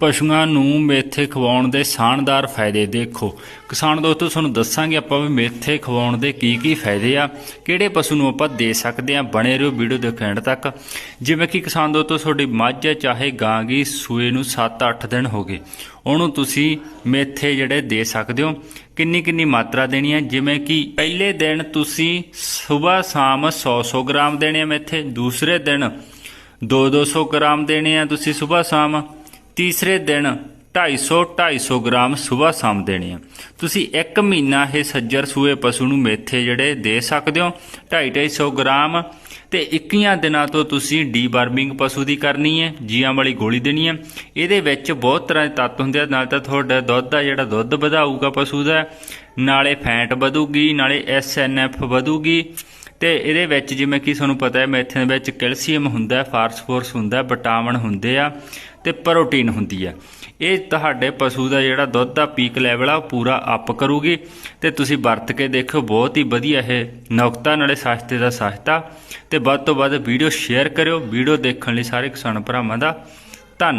ਪਸ਼ੂਆਂ ਨੂੰ ਮੇਥੇ ਖਵਾਉਣ ਦੇ ਸ਼ਾਨਦਾਰ ਫਾਇਦੇ ਦੇਖੋ। ਕਿਸਾਨ ਦੋਸਤੋ, ਤੁਹਾਨੂੰ ਦੱਸਾਂਗੇ ਆਪਾਂ ਵੀ ਮੇਥੇ ਖਵਾਉਣ ਦੇ ਕੀ ਕੀ ਫਾਇਦੇ ਆ, ਕਿਹੜੇ ਪਸ਼ੂ ਨੂੰ ਆਪਾਂ ਦੇ ਸਕਦੇ ਆ ਬਣੇ ਰਹੋ ਵੀਡੀਓ ਦੇਖੋ ਤੱਕ। ਜਿਵੇਂ ਕਿ ਕਿਸਾਨ ਦੋਸਤੋ, ਤੁਹਾਡੀ ਮੱਝ ਹੈ ਚਾਹੇ ਗਾਂ ਗੀ ਸੂਏ ਨੂੰ 7-8 ਦਿਨ ਹੋ ਗਏ, ਉਹਨੂੰ ਤੁਸੀਂ ਮੇਥੇ ਜਿਹੜੇ ਦੇ ਸਕਦੇ ਹੋ। ਕਿੰਨੀ ਕਿੰਨੀ ਮਾਤਰਾ ਦੇਣੀ ਹੈ ਜਿਵੇਂ ਕਿ ਪਹਿਲੇ ਦਿਨ ਤੁਸੀਂ ਸਵੇਰ ਸ਼ਾਮ 100-100 ਗ੍ਰਾਮ ਦੇਣੇ ਆ ਮੇਥੇ, ਦੂਸਰੇ ਦਿਨ 2-200 ਗ੍ਰਾਮ ਦੇਣੇ ਆ ਤੁਸੀਂ ਸਵੇਰ ਸ਼ਾਮ। ਤੀਸਰੇ ਦਿਨ 250 250 ਗ੍ਰਾਮ ਸਵੇਰ ਸ਼ਾਮ ਦੇਣੀ ਹੈ ਤੁਸੀਂ 1 ਮਹੀਨਾ ਇਹ ਸੱਜਰ ਸੂਏ ਪਸ਼ੂ ਨੂੰ ਮੇਥੇ ਜਿਹੜੇ ਦੇ ਸਕਦੇ ਹੋ 250 250 ਗ੍ਰਾਮ। ਤੇ 21 ਦਿਨਾਂ ਤੋਂ ਤੁਸੀਂ ਡੀਵਾਰਮਿੰਗ ਪਸ਼ੂ ਦੀ ਕਰਨੀ ਹੈ, ਜੀਆਂ ਵਾਲੀ ਗੋਲੀ ਦੇਣੀ ਹੈ। ਇਹਦੇ ਵਿੱਚ ਬਹੁਤ ਤਰ੍ਹਾਂ ਦੇ ਤੱਤ ਹੁੰਦੇ ਆ, ਨਾਲ ਤਾਂ ਤੁਹਾਡਾ ਦੁੱਧ ਦਾ ਜਿਹੜਾ ਦੁੱਧ ਵਧਾਊਗਾ ਪਸ਼ੂ ਦਾ, ਨਾਲੇ ਫੈਟ ਵਧੂਗੀ, ਨਾਲੇ ਐਸਐਨਐਫ ਵਧੂਗੀ। ਤੇ ਇਹਦੇ ਵਿੱਚ ਜਿਵੇਂ ਕਿ ਤੁਹਾਨੂੰ ਪਤਾ ਹੈ ਮੇਥੇ ਦੇ ਵਿੱਚ ਕੈਲਸ਼ੀਅਮ ਹੁੰਦਾ ਹੈ ਫਾਸਫੋਰਸ ਹੁੰਦਾ ਵਿਟਾਮਿਨ ਹੁੰਦੇ ਆ ਤੇ ਪ੍ਰੋਟੀਨ ਹੁੰਦੀ ਆ। ਇਹ ਤੁਹਾਡੇ ਪਸ਼ੂ ਦਾ ਜਿਹੜਾ ਦੁੱਧ ਦਾ ਪੀਕ ਲੈਵਲ ਆ, ਉਹ ਪੂਰਾ ਅਪ ਕਰੂਗੀ ਤੇ ਤੁਸੀਂ ਵਰਤ ਕੇ ਦੇਖੋ ਬਹੁਤ ਹੀ ਵਧੀਆ ਇਹ ਨੁਕਤਾ ਨਾਲੇ ਸਸਤੇ ਦਾ ਸਸਤਾ। ਤੇ ਵੱਧ ਤੋਂ ਵੱਧ ਵੀਡੀਓ ਸ਼ੇਅਰ ਕਰਿਓ, ਵੀਡੀਓ ਦੇਖਣ ਲਈ ਸਾਰੇ ਕਿਸਾਨ ਭਰਾਵਾਂ ਦਾ ਧੰਨਵਾਦ।